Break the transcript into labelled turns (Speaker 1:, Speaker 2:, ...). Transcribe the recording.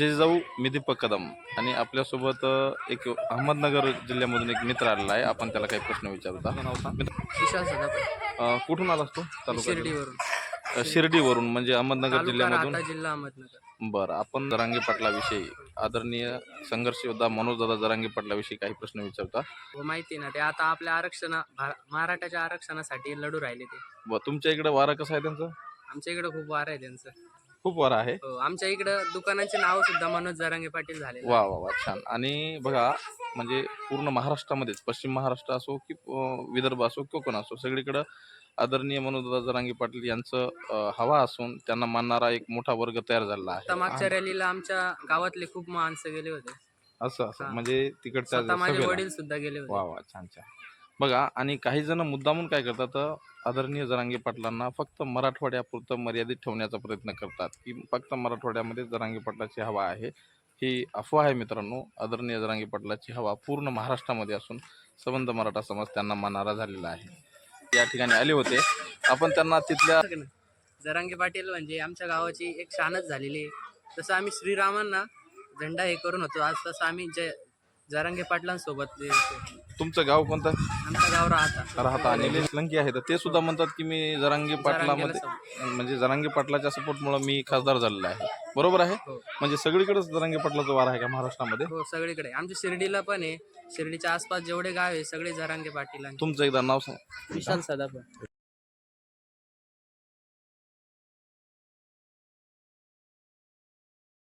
Speaker 1: जिजाऊ मी दीपक कदम. आणि आपल्यासोबत एक अहमदनगर जिल्ह्यामधून एक मित्र आलेला आहे. आपण त्याला काही प्रश्न विचारता
Speaker 2: विशाल
Speaker 1: अ, कुठून आलास तू? तालुका
Speaker 2: शिर्डीवरून.
Speaker 1: शिर्डीवरून म्हणजे अहमदनगर
Speaker 2: तालुका
Speaker 1: जिल्ह्यामधून.
Speaker 2: राहता जिल्हा अहमदनगर.
Speaker 1: बरं आपण जरांगे पाटलाविषयी आदरणीय संघर्ष योद्धा मनोजदादा जरांगे पाटलाविषयी काही प्रश्न विचारता.
Speaker 2: हो माहिती ना ते आता आपल्या आरक्षण मराठाच्या आरक्षणासाठी लढू राहिले ते.
Speaker 1: व तुमच्या इकडे वारं कसं आहे त्यांचं?
Speaker 2: आमच्या इकडे खूप वार आहे त्यांचं.
Speaker 1: खूप वारं आहे.
Speaker 2: हो आमच्या इकडं दुकानांचे नाव सुद्धा मनोज जरांगे पाटील झाले
Speaker 1: वा वा वा छान. आणि बघा म्हणजे पूर्ण महाराष्ट्रामध्येच पश्चिम महाराष्ट्र असो की अं, विदर्भ असो कोकण असो सगळीकडं आदरणीय मनोजदादा जरांगे पाटील यांचं अं, हवा असून त्यांना मानणारा एक मोठा वर्ग तयार झाला
Speaker 2: आता
Speaker 1: आहे
Speaker 2: मागच्या रॅलीला आमच्या गावातले खूप माणसं गेले होते.
Speaker 1: असं असं. म्हणजे तिकडच्या
Speaker 2: स्वतः माझे
Speaker 1: सभेला.
Speaker 2: वडील सुद्धा गेले
Speaker 1: वा वा छान छान. बघा आणि काही जण मुद्दामून काय करतात तर आदरणीय जरांगे पाटलांना फक्त मराठवाड्यापुरतं मर्यादित ठेवण्याचा प्रयत्न करतात. की फक्त मराठवाड्यामध्ये जरांगे पाटलाची हवा आहे. ही अफवा आहे मित्रांनो. आदरणीय जरांगे पाटलाची हवा पूर्ण महाराष्ट्रामध्ये असून संबंध मराठा समाज त्यांना मानारा झालेला आहे. या ठिकाणी आले होते. आपण त्यांना तिथल्या
Speaker 2: जरांगे पाटील म्हणजे आमच्या गावाची एक शानच झालेली आहे. तसं आम्ही श्रीरामांना झेंडा हे करून होतो. आज तसं आम्ही जय जरांगे पाटलांसोबत
Speaker 1: तुमचं गाव कोणतं?
Speaker 2: आमचं गाव राहता.
Speaker 1: राहता आणि लंकी आहे तर ते सुद्धा म्हणतात की मी जरांगे पाटलामध्ये म्हणजे जरांगे पाटलाच्या सपोर्टमुळे मी खासदार झालेला आहे. बरोबर आहे?
Speaker 2: हो.
Speaker 1: म्हणजे सगळीकडेच जरांगे पाटलाचा वार आहे का महाराष्ट्रामध्ये?
Speaker 2: हो सगळीकडे. आमच्या शिर्डीला पण आहे. शिर्डीच्या आसपास जेवढे गाव आहे सगळे जरांगे पाटील
Speaker 1: तुमचं एकदा नाव सांग.
Speaker 2: विशाल सदाफळ